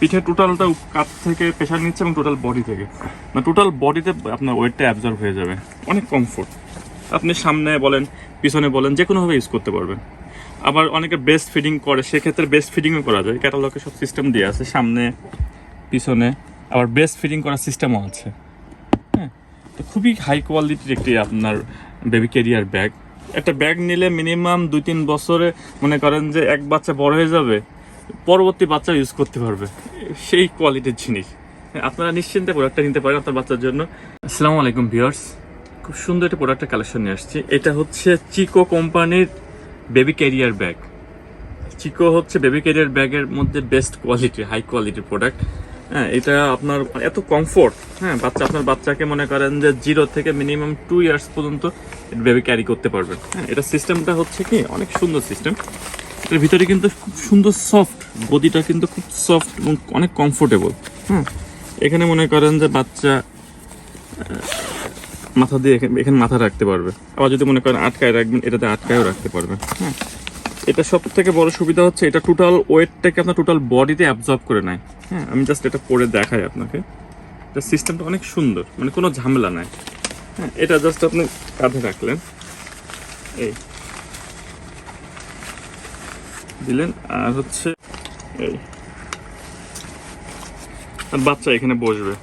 পিঠে টোটালটা কাত থেকে প্রেশার নিচ্ছে এবং টোটাল বডি থেকে। না টোটাল বডিতে আপনার ওয়েটটা অ্যাবজর্ব হয়ে যাবে। অনেক কমফোর্ট আপনি সামনে বলেন, পিছনে বলেন, যে কোনোভাবে ইউজ করতে পারবেন। আবার অনেকে বেস্ট ফিডিং করে, সেক্ষেত্রে বেস্ট ফিডিংও করা যায়। ক্যাটালগে সব সিস্টেম দিয়ে আছে, সামনে, পিছনে। আবার বেস্ট ফিডিং করার সিস্টেমও আছে। হ্যাঁ? তো খুবই হাই কোয়ালিটির একটি আপনার বেবি ক্যারিয়ার ব্যাগ একটা ব্যাগ নিলে মিনিমাম দুই তিন বছরে মনে করেন যে এক বাচ্চা বড় হয়ে যাবে। পরবর্তী বাচ্চা ইউজ করতে পারবে। সেই কোয়ালিটির জিনিস। আপনারা নিশ্চিন্তে প্রোডাক্টটা নিতে পারেন আপনার বাচ্চার জন্য। আসসালামু আলাইকুম ভিউয়ার্স খুব সুন্দর একটা প্রোডাক্টের কালেকশন নিয়ে আসছি। এটা হচ্ছে চিকো কোম্পানির বেবি ক্যারিয়ার ব্যাগ চিকো হচ্ছে বেবি ক্যারিয়ার ব্যাগের মধ্যে বেস্ট কোয়ালিটি হাই কোয়ালিটির প্রোডাক্ট হ্যাঁ এটা আপনার এত কমফোর্ট হ্যাঁ বাচ্চা, আপনার বাচ্চাকে মনে করেন যে জিরো থেকে মিনিমাম টু ইয়ার্স পর্যন্ত বেবি ক্যারি করতে পারবেন হ্যাঁ এটা সিস্টেমটা হচ্ছে কি? অনেক সুন্দর সিস্টেম এটার ভিতরে কিন্তু খুব সুন্দর সফট গদিটা কিন্তু খুব সফট এবং অনেক কমফোর্টেবল হ্যাঁ এখানে মনে করেন যে বাচ্চা মাথা দিয়ে এখানে- এখানে মাথা রাখতে পারবে। আবার যদি মনে করেন আটকায় রাখবেন এটাতে আটকায়ও রাখতে পারবেন হ্যাঁ এটা সব থেকে বড় সুবিধা হচ্ছে এটা টোটাল ওয়েটটাকে আপনার টোটাল বডিতে অ্যাবজর্ব করে নেয়। হ্যাঁ আমি জাস্ট এটা পরে দেখাই আপনাকে। এটা সিস্টেমটা অনেক সুন্দর মানে কোনো ঝামেলা নাই। হ্যাঁ এটা জাস্ট আপনি কাঁধে রাখলেন। এই। দিলেন আর হচ্ছে এই। আর বাচ্চা এখানে বসবে।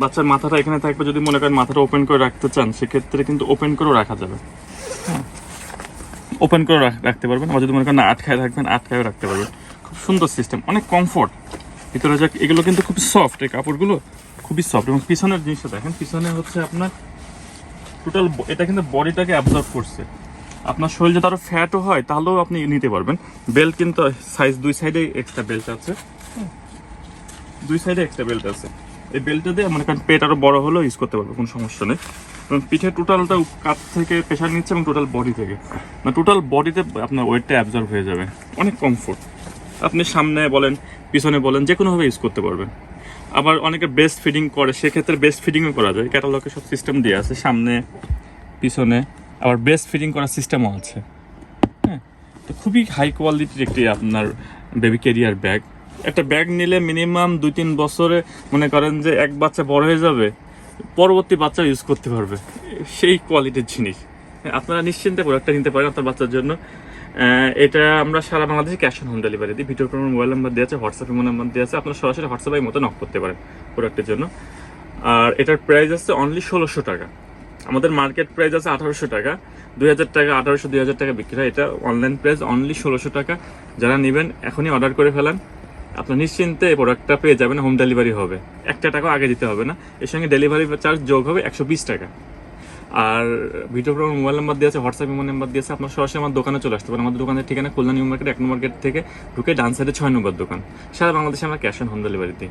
বাচ্চার মাথাটা এখানে থাকবে যদি মনে করেন মাথাটা ওপেন করে রাখতে চান সেক্ষেত্রে কিন্তু ওপেন করেও রাখা যাবে। ওপেন করে রাখতে পারবেন। আবার যদি মনে করেন না আটকায় রাখবেন আটকায়ও রাখতে পারবেন। খুব সুন্দর সিস্টেম অনেক কমফোর্ট ভিতরে যাক এগুলো কিন্তু খুব সফট এই কাপড়গুলো খুবই সফট এবং পিছনের জিনিসটা দেখেন পিছনে হচ্ছে আপনার টোটাল এটা কিন্তু বডিটাকে অ্যাবজর্ব করছে। আপনার শরীর যদি আরও ফ্যাটও হয়, তাহলেও আপনি নিতে পারবেন। বেল্ট কিন্তু সাইজ দুই সাইডে এক্সট্রা বেল্ট আছে। দুই সাইডে এক্সট্রা বেল্ট আছে। এই বেল্টটা দিয়ে মনে করেন পেট আরও বড় হলেও ইউজ করতে পারবে, কোনো সমস্যা নেই। এবং পিঠে টোটালটা কাত থেকে প্রেশার নিচ্ছে এবং টোটাল বডি থেকে। না টোটাল বডিতে আপনার ওয়েটটা অ্যাবজর্ব হয়ে যাবে। অনেক কমফোর্ট আপনি সামনে বলেন, পিছনে বলেন, যে কোনোভাবে ইউজ করতে পারবেন। আবার অনেকে বেস্ট ফিডিং করে, সেক্ষেত্রে বেস্ট ফিডিংও করা যায়। ক্যাটালগে সব সিস্টেম দিয়ে আছে, সামনে, পিছনে। আবার বেস্ট ফিডিং করার সিস্টেমও আছে। হ্যাঁ তো খুবই হাই কোয়ালিটির একটি আপনার বেবি ক্যারিয়ার ব্যাগ একটা ব্যাগ নিলে মিনিমাম দুই তিন বছরে মনে করেন যে এক বাচ্চা বড় হয়ে যাবে পরবর্তী বাচ্চা ইউজ করতে পারবে। সেই কোয়ালিটির জিনিস। হ্যাঁ, আপনারা নিশ্চিন্তে প্রোডাক্টটা নিতে পারেন আপনার বাচ্চার জন্য। এটা আমরা সারা বাংলাদেশে ক্যাশ অন হোম ডেলিভারি দিই। ভিডিও কোনো মোবাইল নাম্বার দেওয়া আছে হোয়াটসঅ্যাপ ইমো নাম্বার দেওয়া আছে। আপনারা সরাসরি হোয়াটসঅ্যাপের মতো নক করতে পারেন প্রোডাক্টের জন্য। আর এটার প্রাইস আছে অনলি ষোলোশো টাকা। আমাদের মার্কেট প্রাইস আছে আঠারোশো টাকা। দুই হাজার টাকা, আঠারোশো, দুই হাজার টাকা বিক্রি হয়। এটা অনলাইন প্রাইস অনলি ষোলোশো টাকা। যারা নেবেন, এখনই অর্ডার করে ফেলান। আপনার নিশ্চিন্তে এই প্রোডাক্টটা পেয়ে যাবেন হোম ডেলিভারি হবে। একটা টাকা আগে দিতে হবে না। এর সঙ্গে ডেলিভারি চার্জ যোগ হবে একশো বিশ টাকা। আর ভিডিও প্রোগ্রাম মোবাইল নাম্বার দিয়েছে হোয়াটসঅ্যাপ ইমো নাম্বার দিয়েছে আপনার সরাসরি আমার দোকানে চলে আসতে পারেন। আমাদের দোকানের ঠিকানা খুলনা নিউ মার্কেট এক নম্বর গেট থেকে ঢুকে ডান সাইডে ছয় নম্বর দোকান। সারা বাংলাদেশে আমরা ক্যাশ অন হোম ডেলিভারি দিই।